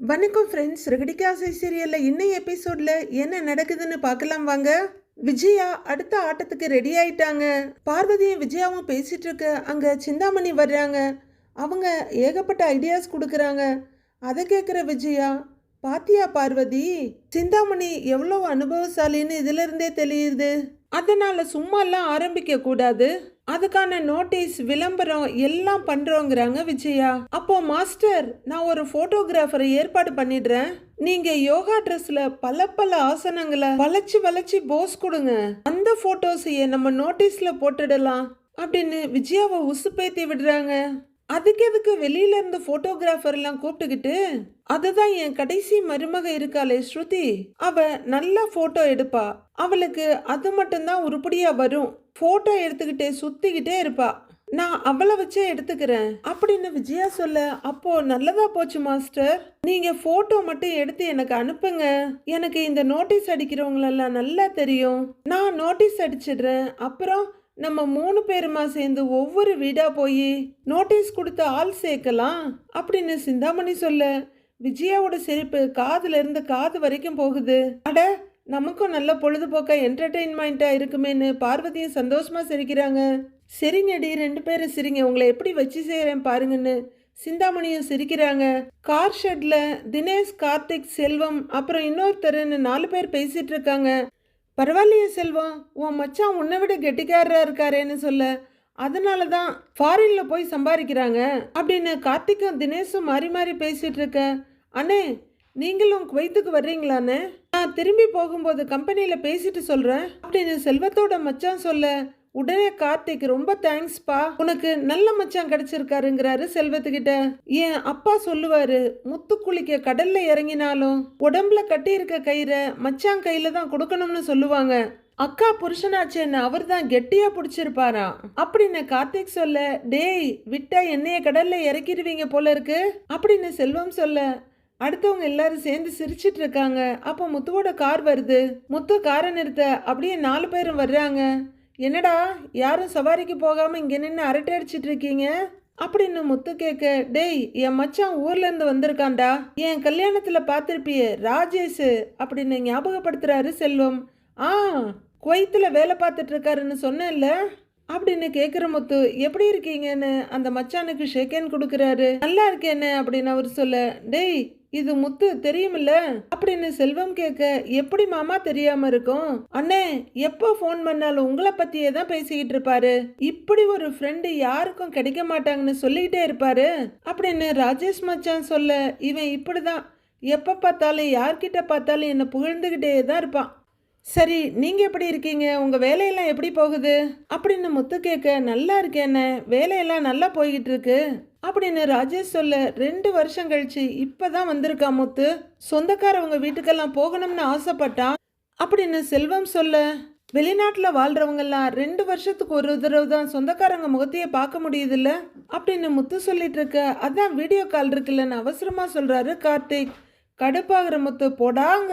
வணக்கம் ஃப்ரெண்ட்ஸ் ரெகடிகாசை சீரியலில் இன்னும் எபிசோடில் என்ன நடக்குதுன்னு பார்க்கலாம் வாங்க. விஜயா அடுத்த ஆட்டத்துக்கு ரெடி ஆயிட்டாங்க. பார்வதியும் விஜயாவும் பேசிகிட்டு இருக்க அங்கே சிந்தாமணி வர்றாங்க. அவங்க ஏகப்பட்ட ஐடியாஸ் கொடுக்குறாங்க. அதை கேட்குற விஜயா பாத்தியா பார்வதி சிந்தாமணி எவ்வளோ அனுபவசாலின்னு இதுல இருந்தே தெரியுது. அதனால சும்மாலாம் ஆரம்பிக்க கூடாது அதுக்கான நோட்டீஸ் விளம்பரம் எல்லாம் பண்றோங்கிறாங்க விஜயா. அப்போ மாஸ்டர் நான் ஒரு போட்டோகிராஃபரை ஏற்பாடு பண்ணிடுறேன். நீங்க யோகா ட்ரெஸ்ல பல பல ஆசனங்களை வளைச்சு வளைச்சு போஸ் கொடுங்க. அந்த போட்டோஸையே நம்ம நோட்டீஸ்ல போட்டுடலாம் அப்படின்னு விஜயாவை உசுப்பேத்தி விடுறாங்க. அதுக்கு எதுக்கு வெளியில இருந்து போட்டோகிராஃபர் எல்லாம் கூப்பிட்டுக்கிட்டு? அதுதான் என் கடைசி மருமக இருக்காளே ஸ்ருதி. அவ நல்லா போட்டோ எடுப்பா. அவளுக்கு அது மட்டும்தான் உருப்படியா வரும். ஃபோட்டோ எடுத்துக்கிட்டே சுத்திக்கிட்டே இருப்பா. நான் அவளை வச்சே எடுத்துக்கிறேன். அப்படின்னு விஜயா சொல்ல அப்போ நல்லதா போச்சு மாஸ்டர். நீங்க போட்டோ மட்டும் எடுத்து எனக்கு அனுப்புங்க. எனக்கு இந்த நோட்டீஸ் அடிக்கிறவங்களெல்லாம் நல்லா தெரியும். நான் நோட்டீஸ் அடிச்சிடுறேன். அப்புறம் நம்ம மூணு பேருமா சேர்ந்து ஒவ்வொரு வீடா போய் நோட்டீஸ் கொடுத்து ஆள் சேர்க்கலாம். அப்படின்னு சிந்தாமணி சொல்ல விஜயாவோட சிரிப்பு காதுல இருந்து காது வரைக்கும் போகுது. அட நமக்கும் நல்ல பொழுதுபோக்காக என்டர்டெயின்மெண்ட்டாக இருக்குமேன்னு பார்வதியும் சந்தோஷமா சிரிக்கிறாங்க. சரிங்கடி ரெண்டு பேரும் சிரிங்க. உங்களை எப்படி வச்சு செய்கிறேன் பாருங்கன்னு சிந்தாமணியும் சிரிக்கிறாங்க. கார் ஷெட்ல தினேஷ் கார்த்திக் செல்வம் அப்புறம் இன்னொருத்தருன்னு நாலு பேர் பேசிட்டு இருக்காங்க. பரவாயில்லையே செல்வம் உன் மச்சான் உன்னை விட கெட்டிக்காரராக இருக்காரேன்னு சொல்ல. அதனால தான் ஃபாரின்ல போய் சம்பாதிக்கிறாங்க அப்படின்னு கார்த்திக்கும் தினேஷும் மாறி மாறி பேசிட்டு இருக்க. அண்ணே நீங்களும் குவைத்துக்கு வர்றீங்களாண்ணே நான் திரும்பி போகும்போது கம்பெனியில் பேசிட்டு சொல்கிறேன் அப்படின்னு செல்வத்தோட மச்சான் சொல்ல உடனே கார்த்திக் ரொம்ப தேங்க்ஸ்ப்பா உனக்கு நல்ல மச்சான் கிடைச்சிருக்காருங்கிறாரு செல்வத்துக்கிட்ட. என் அப்பா சொல்லுவாரு முத்து குளிக்க கடல்ல இறங்கினாலும் உடம்புல கட்டி இருக்க கயிறை மச்சான் கையில தான் கொடுக்கணும்னு சொல்லுவாங்க. அக்கா புருஷனாச்சேன்னு அவர் தான் கெட்டியா பிடிச்சிருப்பாரா? அப்படின்னு கார்த்திக் சொல்ல டேய் விட்டா என்னைய கடல்ல இறக்கிடுவீங்க போல இருக்கு. அப்படின்னு செல்வம் சொல்ல அடுத்தவங்க எல்லாரும் சேர்ந்து சிரிச்சிட்டு இருக்காங்க அப்போ முத்துவோட கார் வருது. முத்து காரை நிறுத்த அப்படியே நாலு பேரும் வர்றாங்க. என்னடா யாரும் சவாரிக்கு போகாம இங்கே நின்று அரட்டை அடிச்சிட்டு இருக்கீங்க அப்படின்னு முத்து கேட்க டேய் என் மச்சான் ஊர்லேருந்து வந்திருக்கான்டா. என் கல்யாணத்தில் பார்த்துருப்பியே ராஜேஷ் அப்படின்னு ஞாபகப்படுத்துறாரு செல்வம். ஆ குவைத்தில் வேலை பார்த்துட்டு இருக்காருன்னு சொன்னேன்ல? அப்படின்னு கேட்குற முத்து எப்படி இருக்கீங்கன்னு? அந்த மச்சானுக்கு ஷேக்கேன் கொடுக்குறாரு. நல்லா இருக்கேன்னு அப்படின்னு அவர் சொல்ல டேய் இது முத்து தெரியுமில்ல? அப்படின்னு செல்வம் கேட்க எப்படி மாமா தெரியாம இருக்கும்? அண்ணே எப்போ ஃபோன் பண்ணாலும் உங்களை பத்தியே தான் பேசிக்கிட்டு இருப்பாரு. இப்படி ஒரு ஃப்ரெண்டு யாருக்கும் கிடைக்க மாட்டாங்கன்னு சொல்லிக்கிட்டே இருப்பாரு. அப்படின்னு ராஜேஷ் மச்சான் சொல்ல இவன் இப்படிதான். எப்ப பார்த்தாலும் யார்கிட்ட பார்த்தாலும் என்னை புகழ்ந்துகிட்டே தான் இருப்பான். சரி நீங்க எப்படி இருக்கீங்க? உங்க வேலையெல்லாம் எப்படி போகுது? அப்படின்னு முத்து கேட்க நல்லா இருக்கேன்னு வேலையெல்லாம் நல்லா போய்கிட்டு இருக்கு. அப்படின்னு ராஜேஷ் சொல்ல ரெண்டு வருஷம் கழிச்சு இப்பதான் வந்திருக்கா முத்து? சொந்தக்காரவங்க வீட்டுக்கெல்லாம் போகணும்னு ஆசைப்பட்டான் அப்படின்னு செல்வம் சொல்ல வெளிநாட்டில் வாழ்கிறவங்கெல்லாம் ரெண்டு வருஷத்துக்கு ஒரு தடவை தான் சொந்தக்காரங்க முகத்தையே பார்க்க முடியுதுல்ல? அப்படின்னு முத்து சொல்லிட்டு இருக்க அதான் வீடியோ கால் இருக்குல்லன்னு அவசரமாக சொல்கிறாரு கார்த்திக். கடுப்பாகிற முத்து போடாங்க.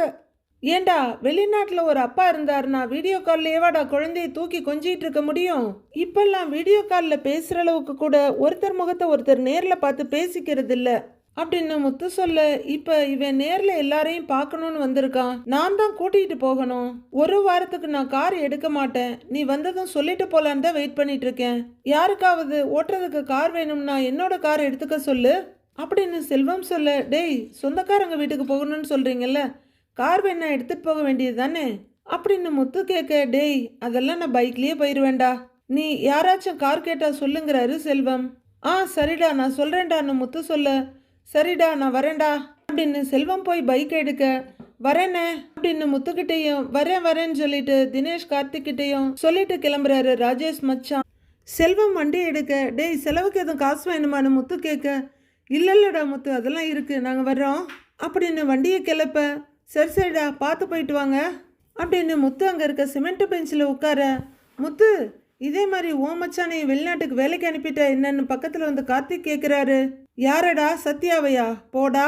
ஏண்டா வெளிநாட்டில் ஒரு அப்பா இருந்தாருன்னா வீடியோ கால்லேயேவாடா குழந்தையை தூக்கி கொஞ்சிட்டு இருக்க முடியும்? இப்பெல்லாம் வீடியோ காலில் பேசுகிற அளவுக்கு கூட ஒருத்தர் முகத்தை ஒருத்தர் நேரில் பார்த்து பேசிக்கிறது இல்லை. அப்படின்னு முத்து சொல்ல இப்ப இவன் நேர்ல எல்லாரையும் பார்க்கணும்னு வந்திருக்கான். நான் தான் கூட்டிகிட்டு போகணும். ஒரு வாரத்துக்கு நான் கார் எடுக்க மாட்டேன். நீ வந்ததும் சொல்லிட்டு போலான்னு தான் வெயிட் பண்ணிட்டு இருக்கேன். யாருக்காவது ஓட்டுறதுக்கு கார் வேணும்னா என்னோட கார் எடுத்துக்க சொல்லு. அப்படின்னு செல்வம் சொல்ல டேய் சொந்தக்காரங்க வீட்டுக்கு போகணும்னு சொல்றீங்கல்ல கார் வேணா எடுத்துட்டு போக வேண்டியது தானே? அப்படின்னு முத்து கேட்க டேய் அதெல்லாம் நான் பைக்லேயே போயிடுவேன்டா நீ யாராச்சும் கார் கேட்டால் சொல்லுங்கிறாரு செல்வம். ஆ சரிடா நான் சொல்கிறேன்டான்னு முத்து சொல்ல சரிடா நான் வரேன்டா. அப்படின்னு செல்வம் போய் பைக் எடுக்க வரேனே அப்படின்னு முத்துக்கிட்டேயும் வரேன் வரேன்னு சொல்லிட்டு தினேஷ் கார்த்திக்கிட்டேயும் சொல்லிட்டு கிளம்புறாரு ராஜேஷ் மச்சான். செல்வம் வண்டி எடுக்க டேய் செலவுக்கு எதுவும் காசு வேணுமான்னு முத்து கேட்க இல்லை இல்லைடா முத்து அதெல்லாம் இருக்குது நாங்கள் வர்றோம். அப்படின்னு வண்டியை கிளப்ப சரி சரிடா பார்த்து போயிட்டு வாங்க. அப்படின்னு முத்து அங்கே இருக்க சிமெண்ட் பெஞ்சில் உட்கார. முத்து இதே மாதிரி ஓமச்சானை வெளிநாட்டுக்கு வேலைக்கு அனுப்பிட்ட என்னன்னு பக்கத்தில் வந்து கார்த்திக் கேட்குறாரு யாரடா சத்யாவையா? போடா.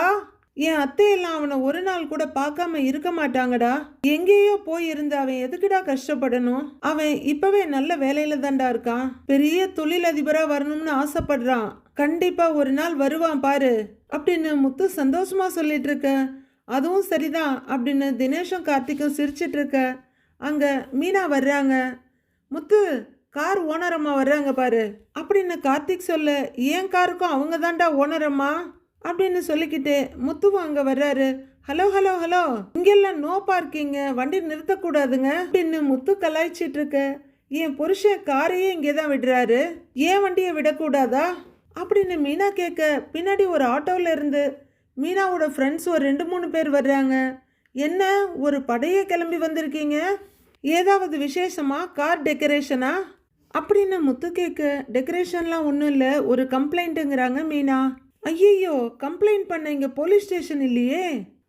என் அத்தையெல்லாம் அவனை ஒரு நாள் கூட பார்க்காம இருக்க மாட்டாங்கடா. எங்கேயோ போய் இருந்து அவன் எதுக்குடா கஷ்டப்படணும்? அவன் இப்பவே நல்ல வேலையில தான்டா இருக்கான். பெரிய தொழிலதிபரா வரணும்னு ஆசைப்படுறான். கண்டிப்பா ஒரு நாள் வருவான் பாரு அப்படின்னு முத்து சந்தோஷமா சொல்லிட்டு இருக்க. அதுவும் சரிதான் அப்படின்னு தினேஷும் கார்த்திக்கும் சிரிச்சிட்டு இருக்க. அங்கே மீனா வர்றாங்க. முத்து கார் ஓனரம்மா வர்றாங்க பாரு. அப்படின்னு கார்த்திக் சொல்ல ஏன் காருக்கும் அவங்க தாண்டா ஓனரம்மா? அப்படின்னு சொல்லிக்கிட்டு முத்துவும் அங்கே வர்றாரு. ஹலோ ஹலோ ஹலோ இங்கெல்லாம் நோ பார்க்கிங்க. வண்டி நிறுத்தக்கூடாதுங்க. அப்படின்னு முத்து கலாய்ச்சிட்டு இருக்க. என் புருஷன் காரையே இங்கே தான் விடுறாரு. ஏன் வண்டியை விடக்கூடாதா? அப்படின்னு மீனா கேட்க பின்னாடி ஒரு ஆட்டோவில் இருந்து மீனாவோட ஃப்ரெண்ட்ஸ் ஒரு ரெண்டு மூணு பேர் வர்றாங்க. என்ன ஒரு படையை கிளம்பி வந்திருக்கீங்க? ஏதாவது விசேஷமா? கார் டெக்கரேஷனா அப்படின்னு முத்து கேட்க டெக்கரேஷன்லாம் ஒன்றும் இல்லை ஒரு கம்ப்ளைண்ட்டுங்கிறாங்க மீனா. ஐயையோ கம்ப்ளைண்ட் பண்ண இங்கே போலீஸ் ஸ்டேஷன் இல்லையே?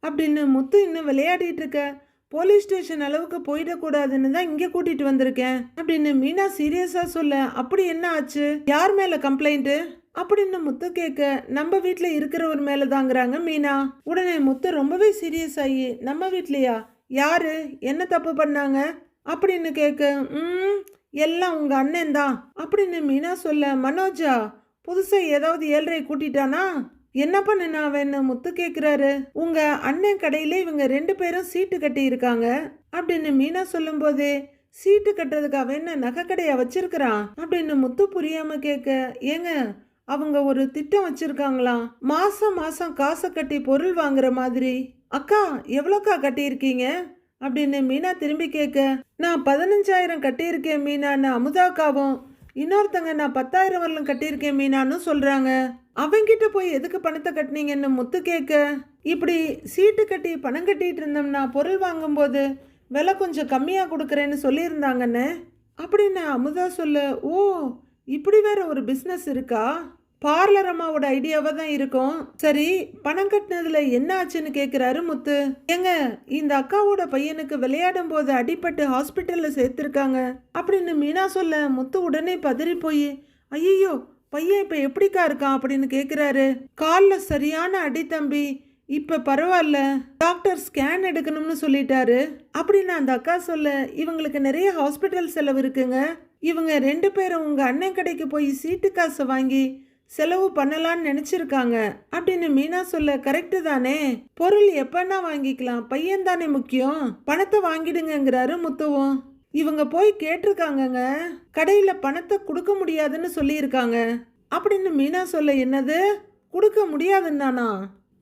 அப்படின்னு முத்து இன்னும் விளையாடிட்டு இருக்க போலீஸ் ஸ்டேஷன் அளவுக்கு போயிடக்கூடாதுன்னு தான் இங்கே கூட்டிகிட்டு வந்திருக்கேன். அப்படின்னு மீனா சீரியஸாக சொல்ல அப்படி என்ன ஆச்சு? யார் மேலே கம்ப்ளைண்ட்டு அப்படின்னு முத்து கேட்க நம்ம வீட்டில் இருக்கிறவர் மேலே தாங்கிறாங்க மீனா? உடனே முத்து ரொம்பவே சீரியஸ் ஆகி நம்ம வீட்லையா? யாரு? என்ன தப்பு பண்ணாங்க? அப்படின்னு கேட்க ம் எல்லாம் உங்கள் அண்ணன் தான். அப்படின்னு மீனா சொல்ல மனோஜா புதுசாக ஏதாவது ஏழ்ரை கூட்டிட்டானா? என்ன பண்ணுனா அவன்னு? முத்து கேட்குறாரு உங்கள் அண்ணன் கடையில் இவங்க ரெண்டு பேரும் சீட்டு கட்டி இருக்காங்க. அப்படின்னு மீனா சொல்லும்போதே சீட்டு கட்டுறதுக்கு அவன் என்ன நகை வச்சிருக்கிறான்? அப்படின்னு முத்து புரியாமல் கேட்க ஏங்க அவங்க ஒரு திட்டம் வச்சிருக்காங்களாம் மாசம் மாசம் காசை கட்டி பொருள் வாங்குற மாதிரி. அக்கா எவ்வளோக்கா கட்டியிருக்கீங்க? அப்படின்னு மீனா திரும்பி கேட்க நான் பதினஞ்சாயிரம் கட்டியிருக்கேன் மீனான்னு அமுதாக்காவும். இன்னொருத்தங்க நான் பத்தாயிரம் வரலும் கட்டியிருக்கேன் மீனான்னு சொல்கிறாங்க அவங்கிட்ட போய் எதுக்கு பணத்தை கட்டினீங்கன்னு முத்து கேட்க இப்படி சீட்டு கட்டி பணம் கட்டிகிட்டு இருந்தோம்னா பொருள் வாங்கும்போது விலை கொஞ்சம் கம்மியாக கொடுக்குறேன்னு சொல்லியிருந்தாங்கன்னு? அப்படின்னு அமுதா சொல்ல ஓ இப்படி வேற ஒரு பிஸ்னஸ் இருக்கா? பார்லர் அம்மாவோட ஐடியாவா தான் இருக்கும். சரி பணம் கட்டினதுல என்ன ஆச்சுன்னு கேட்குறாரு முத்து. ஏங்க இந்த அக்காவோட பையனுக்கு விளையாடும் போது அடிபட்டு ஹாஸ்பிட்டலில் சேர்த்துருக்காங்க. அப்படின்னு மீனா சொல்ல முத்து உடனே பதறி போய் ஐயோ பையன் இப்போ எப்படிக்கா இருக்கான்? அப்படின்னு கேட்குறாரு காலில் சரியான அடி தம்பி. இப்போ பரவாயில்ல. டாக்டர் ஸ்கேன் எடுக்கணும்னு சொல்லிட்டாரு. அப்படின்னு அந்த அக்கா சொல்ல இவங்களுக்கு நிறைய ஹாஸ்பிட்டல் செலவு இருக்குங்க. இவங்க ரெண்டு பேரும் உங்கள் அண்ணன் கடைக்கு போய் சீட்டு காசை வாங்கி செலவு பண்ணலாம்னு நினச்சிருக்காங்க அப்படின்னு மீனா சொல்ல கரெக்டு தானே? பொருள் எப்பன்னா வாங்கிக்கலாம் பையன் தானே முக்கியம். பணத்தை வாங்கிடுங்கிறாரு முத்துவும். இவங்க போய் கேட்டிருக்காங்கங்க கடையில் பணத்தை கொடுக்க முடியாதுன்னு சொல்லியிருக்காங்க. அப்படின்னு மீனா சொல்ல என்னது? கொடுக்க முடியாதுன்னானா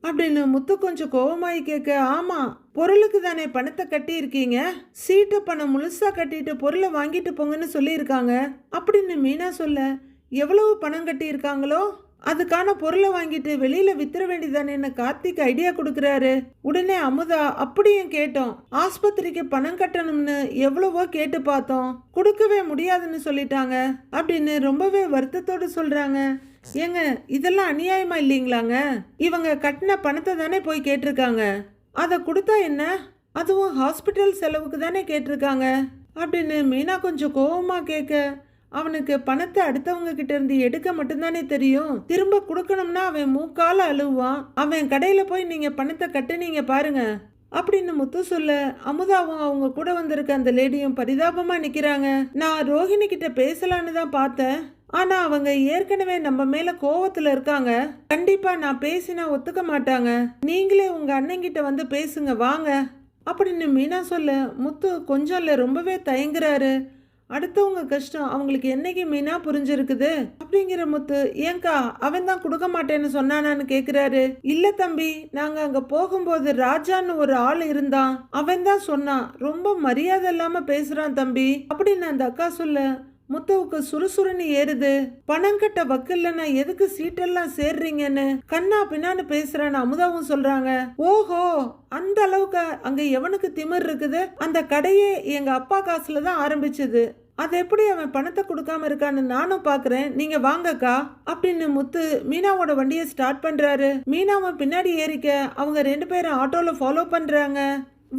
அப்படின்னு முத்து கொஞ்சம் கோவமாயி கேட்க ஆமாம் பொருளுக்கு தானே பணத்தை கட்டியிருக்கீங்க? சீட்டு பணம் முழுசாக கட்டிட்டு பொருளை வாங்கிட்டு போங்கன்னு சொல்லியிருக்காங்க. அப்படின்னு மீனா சொல்ல எவ்வளவு பணம் கட்டியிருக்காங்களோ அதுக்கான பொருளை வாங்கிட்டு வெளியில வித்துற வேண்டியதானேன்னு கார்த்திக் ஐடியா கொடுக்குறாரு. உடனே அமுதா அப்படியும் கேட்டோம். ஆஸ்பத்திரிக்கு பணம் கட்டணும்னு எவ்வளவோ கேட்டு பார்த்தோம். கொடுக்கவே முடியாதுன்னு சொல்லிட்டாங்க. அப்படின்னு ரொம்பவே வருத்தத்தோடு சொல்றாங்க. ஏங்க இதெல்லாம் அநியாயமா இல்லைங்களாங்க? இவங்க கட்டின பணத்தை தானே போய் கேட்டிருக்காங்க. அதை கொடுத்தா என்ன? அதுவும் ஹாஸ்பிட்டல் செலவுக்கு தானே கேட்டிருக்காங்க. அப்படின்னு மீனா கொஞ்சம் கோவமா கேட்க அவனுக்கு பணத்தை அடுத்தவங்க கிட்ட இருந்து எடுக்க மட்டும்தானே தெரியும். திரும்ப கொடுக்கணும்னா அவன் மூக்கால அழுவான். அவன் கடையில போய் நீங்க பணத்தை கட்டுனீங்க பாருங்க. அப்படின்னு முத்து சொல்ல அமுதாவும் அவங்க கூட வந்திருக்க அந்த லேடியும் பரிதாபமா நிக்கிறாங்க. நான் ரோஹிணி கிட்ட பேசலான்னு தான் பார்த்தேன். ஆனால் அவங்க ஏற்கனவே நம்ம மேலே கோவத்தில் இருக்காங்க. கண்டிப்பாக நான் பேசினா ஒத்துக்க மாட்டாங்க. நீங்களே உங்கள் அண்ணங்கிட்ட வந்து பேசுங்க வாங்க. அப்படின்னு மீனா சொல்ல. முத்து கொஞ்சம் இல்லை ரொம்பவே தயங்குறாரு. அடுத்தவங்க கஷ்டம் அவங்களுக்கு என்னைக்கு மீனா புரிஞ்சிருக்குது? அப்படிங்கிற முத்து ஏங்கா அவன் தான் கொடுக்க மாட்டேன்னு சொன்னானான்னு கேக்குறாரு. இல்ல தம்பி நாங்க அங்க போகும்போது ராஜான்னு ஒரு ஆள் இருந்தான். அவன் தான் சொன்னான். ரொம்ப மரியாதை இல்லாம பேசுறான் தம்பி. அப்படின்னு அந்த அக்கா சொல்ல. முத்துவுக்கு சுறுசுறுன்னு ஏறுது. பணம் கட்ட வக்கில்லன்னா எதுக்கு சீட்டெல்லாம் சேர்றீங்கன்னு? கண்ணா பின்னான்னு பேசுறேன்னு அமுதாவும் சொல்றாங்க. ஓஹோ அந்த அளவுக்கு அங்க எவனுக்கு திமிர் இருக்குது? அந்த கடையே எங்க அப்பா காசுல தான் ஆரம்பிச்சது. அது எப்படி அவன் பணத்தை கொடுக்காம இருக்கான்னு நானும் பாக்குறேன். நீங்க வாங்கக்கா அப்படின்னு முத்து மீனாவோட வண்டியை ஸ்டார்ட் பண்றாரு. மீனாவும் பின்னாடி ஏறிக்க அவங்க ரெண்டு பேரும் ஆட்டோல ஃபாலோ பண்றாங்க.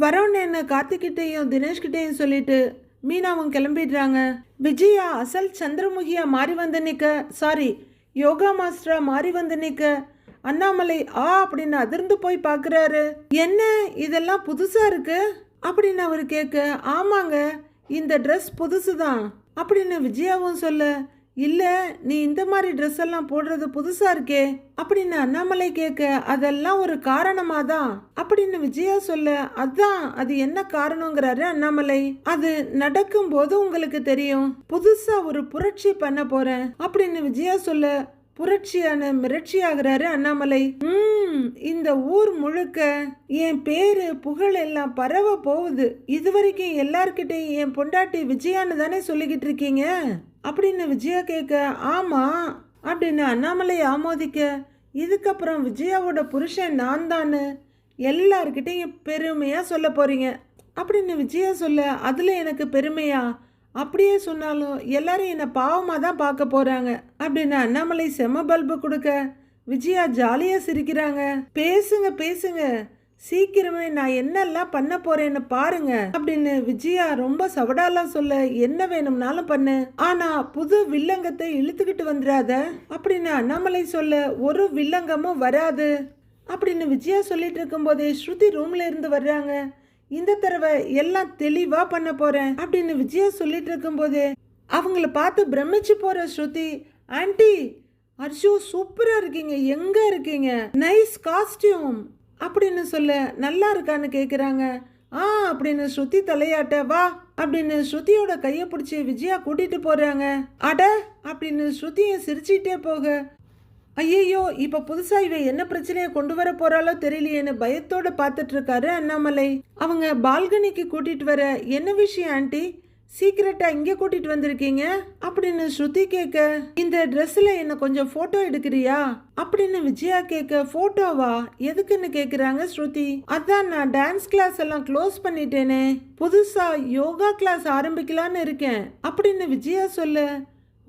வரவன்னு என்ன கார்த்திக்கிட்டையும் தினேஷ்கிட்டையும் சொல்லிட்டு மீனாவும் கிளம்பிடுறாங்க. விஜயா அசல் சந்திரமுகியா மாறி வந்து நிற்க சாரி யோகா மாஸ்டரா மாறி வந்து நிற்க அண்ணாமலை ஆ அப்படின்னு அதிர்ந்து போய் பார்க்குறாரு என்ன? இதெல்லாம் புதுசா இருக்கு? அப்படின்னு அவர் கேட்க ஆமாங்க இந்த ட்ரெஸ் புதுசு தான் அப்படின்னு விஜயாவும் சொல்ல. இல்லை நீ இந்த மாதிரி ட்ரெஸ் எல்லாம் போடுறது புதுசாக இருக்கே அப்படின்னு அண்ணாமலை கேட்க அதெல்லாம் ஒரு காரணமாக தான் அப்படின்னு விஜயா சொல்ல அதான் அது என்ன காரணங்கிறாரு அண்ணாமலை. அது நடக்கும் போது உங்களுக்கு தெரியும். புதுசாக ஒரு புரட்சி பண்ண போகிறேன் அப்படின்னு விஜயா சொல்ல புரட்சியான மிரட்சி ஆகுறாரு அண்ணாமலை. ம் இந்த ஊர் முழுக்க என் பேரு புகழ் எல்லாம் பரவ போகுது. இது வரைக்கும் எல்லார்கிட்டையும் என் பொண்டாட்டி விஜயான்னு தானே சொல்லிக்கிட்டு இருக்கீங்க? அப்படின்னு விஜயா கேட்க ஆமா அப்படின்னு அண்ணாமலை ஆமோதிக்க இதுக்கப்புறம் விஜயாவோட புருஷன் நான் தானு எல்லார்கிட்டையும் பெருமையா சொல்ல போறீங்க. அப்படின்னு விஜயா சொல்ல அதுல எனக்கு பெருமையா? அப்படியே சொன்னாலும் எல்லாரும் என்னை பாவமாக தான் பார்க்க போகிறாங்க அப்படின்னு அண்ணாமலை செம பல்பு கொடுக்க விஜயா ஜாலியாக சிரிக்கிறாங்க. பேசுங்க பேசுங்க. சீக்கிரமே நான் என்னெல்லாம் பண்ண போறேன்னு பாருங்க அப்படின்னு விஜயா ரொம்ப சவடாலாம் சொல்ல என்ன வேணும்னாலும் பண்ணு. ஆனா புது வில்லங்கத்தை இழுத்துக்கிட்டு வந்துடாத. அப்படின்னு அண்ணாமலை சொல்ல ஒரு வில்லங்கமும் வராது. அப்படின்னு விஜயா சொல்லிட்டு இருக்கும்போதே ஸ்ருதி ரூம்ல இருந்து வர்றாங்க. இந்த தடவை எல்லாம் தெளிவா பண்ண போறேன் அப்படின்னு விஜயா சொல்லிட்டு இருக்கும்போதே அவங்கள பார்த்து பிரமிச்சு போற ஸ்ருதி ஆண்டி அர்ஷு சூப்பரா இருக்கீங்க. எங்க இருக்கீங்க? Nice costume. அப்படின்னு சொல்ல நல்லா இருக்கான்னு கேக்குறாங்க. ஆ அப்படின்னு ஸ்ருதி தலையாட்ட வா அப்படின்னு ஸ்ருதியோட கையை பிடிச்சி விஜயா கூட்டிட்டு போறாங்க. அட அப்படின்னு ஸ்ருதியை சிரிச்சிட்டே போக ஐயையோ இப்போ புதுசா இவ என்ன பிரச்சனையை கொண்டு வர போறாளோ தெரியலையேன்னு பயத்தோட பார்த்துட்டு இருக்காரு அண்ணாமலை. அவங்க பால்கனிக்கு கூட்டிட்டு வர என்ன விஷயம் ஆண்டி? சீக்கிரட்டா இங்கே கூட்டிட்டு வந்திருக்கீங்க? அப்படின்னு ஸ்ருதி கேட்க இந்த ட்ரெஸ்ஸில் என்ன கொஞ்சம் ஃபோட்டோ எடுக்கிறியா? அப்படின்னு விஜயா கேட்க ஃபோட்டோவா எதுக்குன்னு கேட்குறாங்க ஸ்ருதி. அதான் நான் டான்ஸ் கிளாஸ் எல்லாம் க்ளோஸ் பண்ணிட்டேனே. புதுசாக யோகா கிளாஸ் ஆரம்பிக்கலான்னு இருக்கேன். அப்படின்னு விஜயா சொல்லு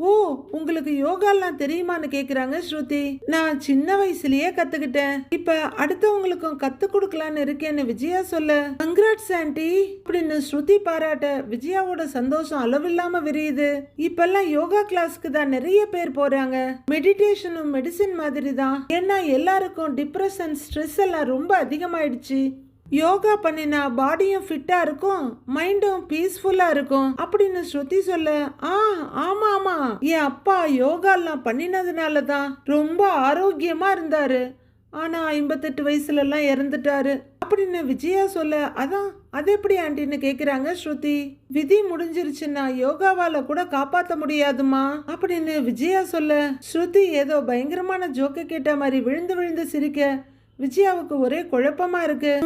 ஓ உங்களுக்கு யோகாலாம் தெரியுமான்னு கேக்குறாங்க ஸ்ருதி. நான் சின்ன வயசுலயே கத்துக்கிட்டேன். இப்ப அடுத்தவங்களுக்கும் கத்து கொடுக்கலான்னு இருக்கேன்னு விஜயா சொல்ல. Congrats aunty. அப்படின்னு ஸ்ருதி பாராட்ட விஜயாவோட சந்தோஷம் அளவில்லாம விரியுது. இப்பெல்லாம் யோகா கிளாஸ்க்கு தான் நிறைய பேர் போறாங்க. மெடிடேஷனும் மெடிசின் மாதிரி தான் ஏன்னா எல்லாருக்கும் டிப்ரெஷன் ஸ்ட்ரெஸ் எல்லாம் ரொம்ப அதிகமாயிடுச்சு. யோகா பண்ணினா பாடியும் ஃபிட்டாக இருக்கும் மைண்டும் பீஸ்ஃபுல்லாக இருக்கும் அப்படின்னு ஸ்ருதி சொல்ல ஆ ஆமாம் ஆமாம் என் அப்பா யோகாலாம் பண்ணினதுனால தான் ரொம்ப ஆரோக்கியமாக இருந்தார். ஆனால் ஐம்பத்தெட்டு வயசுலலாம் இறந்துட்டாரு. அப்படின்னு விஜயா சொல்ல அதான் அது எப்படி ஆண்டின்னு கேட்குறாங்க ஸ்ருதி. விதி முடிஞ்சிருச்சுன்னா யோகாவால் கூட காப்பாற்ற முடியாதுமா? அப்படின்னு விஜயா சொல்ல ஸ்ருதி ஏதோ பயங்கரமான ஜோக்கை கேட்ட மாதிரி விழுந்து விழுந்து சிரிக்க. விஜயாவுக்கு ஒரே குழப்பமா இருக்கு.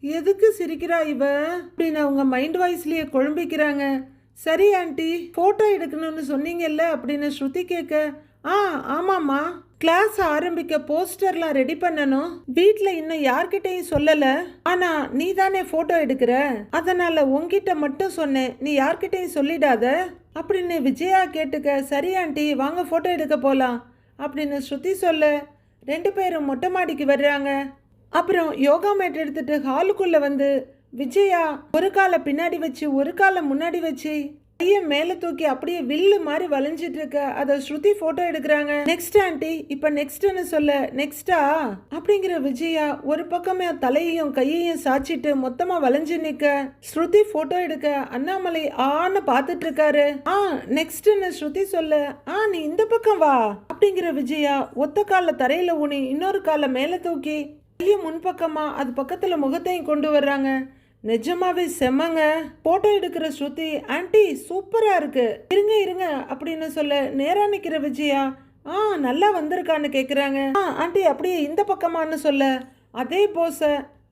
எதுக்கு சிரிக்கிறா இவ? அப்படின்னு அவங்க மைண்ட் வாய்ஸ்லயே குழம்பிக்கிறாங்க. சரி ஆண்டி போட்டோ எடுக்கணும்னு சொன்னீங்கல்ல அப்படின்னு ஸ்ருதி கேட்க ஆ ஆமாம்மா. கிளாஸ் ஆரம்பிக்க போஸ்டர்லாம் ரெடி பண்ணணும். வீட்டில் இன்னும் யார்கிட்டையும் சொல்லல. ஆனா நீ தானே போட்டோ எடுக்கிற? அதனால உங்ககிட்ட மட்டும் சொன்னேன். நீ யார்கிட்டையும் சொல்லிடாத. அப்படின்னு விஜயா கேட்டுக்க சரி ஆண்டி வாங்க போட்டோ எடுக்க போலாம். அப்படின்னு ஸ்ருதி சொல்ல ரெண்டு பேரும் மொட்டை மாடிக்கு வர்றாங்க. அப்புறம் யோகா மேட் எடுத்துட்டு ஹாலுக்குள்ளே வந்து விஜயா ஒரு காலை பின்னாடி வச்சு ஒரு காலை முன்னாடி வச்சு கையை மேலே தூக்கி அப்படியே வில்லு மாதிரி வளைஞ்சிட்டு இருக்க. அதை ஸ்ருதி போட்டோ எடுக்கிறாங்க. நெக்ஸ்ட் ஆண்டி இப்ப நெக்ஸ்ட்னு சொல்ல நெக்ஸ்டா அப்படிங்கிற விஜயா ஒரு பக்கமே தலையையும் கையையும் சாச்சிட்டு மொத்தமா வளைஞ்சு நிக்க. ஸ்ருதி போட்டோ எடுக்க அண்ணாமலை ஆன்னு பார்த்துட்டு இருக்காரு. ஆ நெக்ஸ்ட்னு ஸ்ருதி சொல்ல ஆ நீ இந்த பக்கம் வா அப்படிங்கிற விஜயா ஒத்த கால தரையில ஊனி இன்னொரு காலை மேல தூக்கி கையை முன்பக்கமா அது பக்கத்துல முகத்தையும் கொண்டு வர்றாங்க. நிஜமாவே செம்மங்க. போட்டோ எடுக்கிற ஸ்ருதி ஆன்டி சூப்பரா இருக்கு. இருங்க இருங்க அப்படின்னு சொல்ல நேரா நிக்கிற விஜயா ஆ நல்லா வந்திருக்கான்னு கேக்குறாங்க. ஆ ஆண்டி அப்படியே இந்த பக்கமான்னு சொல்ல. அதே போஸ